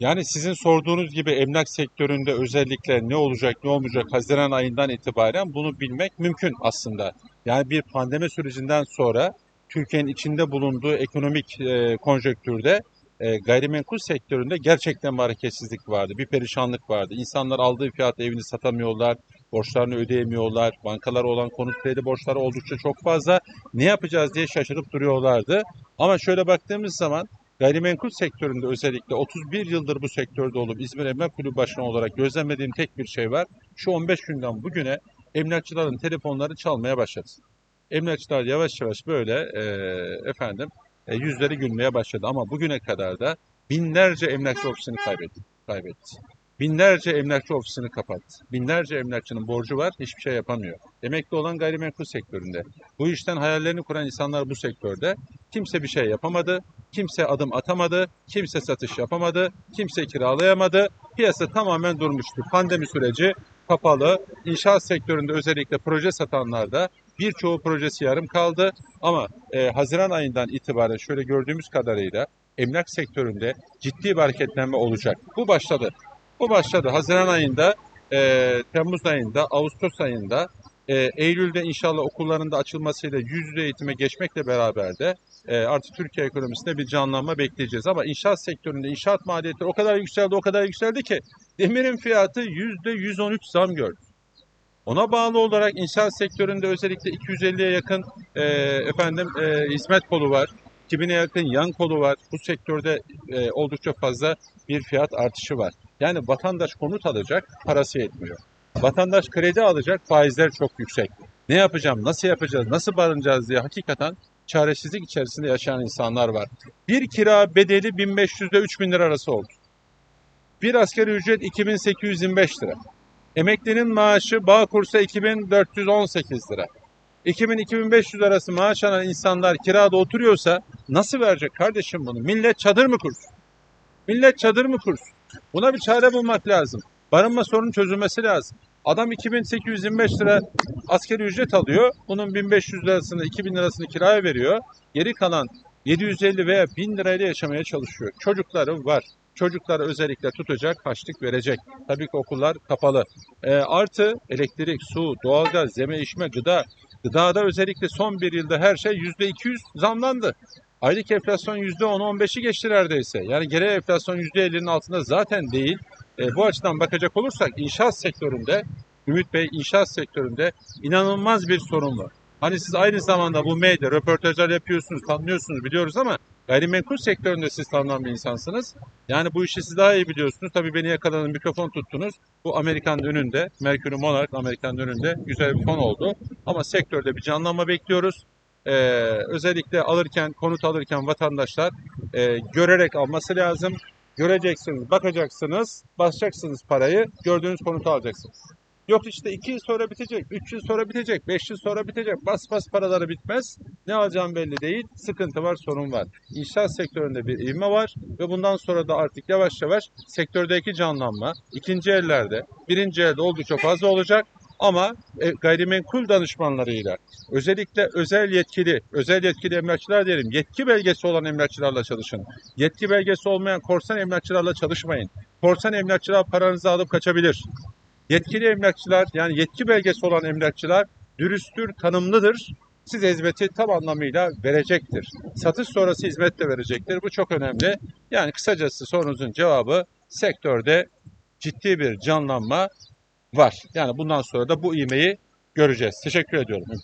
Yani sizin sorduğunuz gibi emlak sektöründe özellikle ne olacak ne olmayacak Haziran ayından itibaren bunu bilmek mümkün aslında. Yani bir pandemi sürecinden sonra Türkiye'nin içinde bulunduğu ekonomik e, konjonktürde e, gayrimenkul sektöründe gerçekten bir hareketsizlik vardı, bir perişanlık vardı. İnsanlar aldığı fiyatla evini satamıyorlar, borçlarını ödeyemiyorlar, bankalara olan konut kredi borçları oldukça çok fazla. Ne yapacağız diye şaşırıp duruyorlardı. Ama şöyle baktığımız zaman Gayrimenkul sektöründe özellikle 31 yıldır bu sektörde olup İzmir Emlak Kulübü Başkanı olarak gözlemlediğim tek bir şey var. Şu 15 günden bugüne emlakçıların telefonları çalmaya başladı. Emlakçılar yavaş yavaş böyle e, efendim e, yüzleri gülmeye başladı ama bugüne kadar da binlerce emlakçı ofisini kaybetti. kaybetti. Binlerce emlakçı ofisini kapattı. Binlerce emlakçının borcu var, hiçbir şey yapamıyor. Emekli olan gayrimenkul sektöründe. Bu işten hayallerini kuran insanlar bu sektörde. Kimse bir şey yapamadı, kimse adım atamadı, kimse satış yapamadı, kimse kiralayamadı. Piyasa tamamen durmuştu. Pandemi süreci kapalı. İnşaat sektöründe özellikle proje satanlar da birçoğu projesi yarım kaldı. Ama e, Haziran ayından itibaren şöyle gördüğümüz kadarıyla emlak sektöründe ciddi bir hareketlenme olacak. Bu başladı. Bu başladı. Haziran ayında, e, Temmuz ayında, Ağustos ayında, e, Eylül'de inşallah okullarında açılmasıyla yüz yüze eğitime geçmekle beraber de e, artık Türkiye ekonomisinde bir canlanma bekleyeceğiz. Ama inşaat sektöründe inşaat maliyeti o kadar yükseldi, o kadar yükseldi ki demirin fiyatı yüzde 113 zam gördü. Ona bağlı olarak inşaat sektöründe özellikle 250'ye yakın e, efendim e, hizmet kolu var. 2000'e yakın yan kolu var. Bu sektörde e, oldukça fazla bir fiyat artışı var. Yani vatandaş konut alacak, parası yetmiyor. Vatandaş kredi alacak, faizler çok yüksek. Ne yapacağım, nasıl yapacağız, nasıl barınacağız diye hakikaten çaresizlik içerisinde yaşayan insanlar var. Bir kira bedeli 1500 ile 3000 lira arası oldu. Bir asgari ücret 2825 lira. Emeklinin maaşı Bağkur'sa 2418 lira. 2000-2500 arası maaş alan insanlar kirada oturuyorsa nasıl verecek kardeşim bunu? Millet çadır mı kursun? Millet çadır mı kursun? Buna bir çare bulmak lazım. Barınma sorunun çözülmesi lazım. Adam 2825 lira askeri ücret alıyor. Bunun 1500 lirasını, 2000 lirasını kiraya veriyor. Geri kalan 750 veya 1000 lirayla yaşamaya çalışıyor. Çocukları var. Çocuklara özellikle tutacak, harçlık verecek. Tabii ki okullar kapalı. E, artı elektrik, su, doğalgaz, yeme içme, gıda. Gıdada özellikle son bir yılda her şey %200 zamlandı. Aylık enflasyon %10-15'i geçti neredeyse. Yani genel enflasyon %50'nin altında zaten değil. E, bu açıdan bakacak olursak inşaat sektöründe, Ümit Bey inşaat sektöründe inanılmaz bir sorun var. Hani siz aynı zamanda bu medya, röportajlar yapıyorsunuz, tanıyorsunuz biliyoruz ama gayrimenkul sektöründe siz tanınan bir insansınız. Yani bu işi siz daha iyi biliyorsunuz. Tabii beni yakaladınız, mikrofon tuttunuz. Bu Amerikan önünde, Mercury Monarch Amerikan önünde güzel bir fon oldu. Ama sektörde bir canlanma bekliyoruz. Ee, özellikle alırken, konut alırken vatandaşlar e, görerek alması lazım. Göreceksiniz, bakacaksınız, basacaksınız parayı, gördüğünüz konutu alacaksınız. Yok işte 2 yıl sonra bitecek, 3 yıl sonra bitecek, 5 yıl sonra bitecek. Bas bas paraları bitmez. Ne alacağım belli değil. Sıkıntı var, sorun var. İnşaat sektöründe bir ivme var ve bundan sonra da artık yavaş yavaş sektördeki canlanma ikinci ellerde, birinci elde oldukça fazla olacak. Ama e, gayrimenkul danışmanlarıyla özellikle özel yetkili, özel yetkili emlakçılar diyelim, yetki belgesi olan emlakçılarla çalışın. Yetki belgesi olmayan korsan emlakçılarla çalışmayın. Korsan emlakçılar paranızı alıp kaçabilir. Yetkili emlakçılar yani yetki belgesi olan emlakçılar dürüsttür, tanımlıdır. Size hizmeti tam anlamıyla verecektir. Satış sonrası hizmet de verecektir. Bu çok önemli. Yani kısacası sorunuzun cevabı sektörde ciddi bir canlanma var. Yani bundan sonra da bu ivmeyi göreceğiz. Teşekkür ediyorum.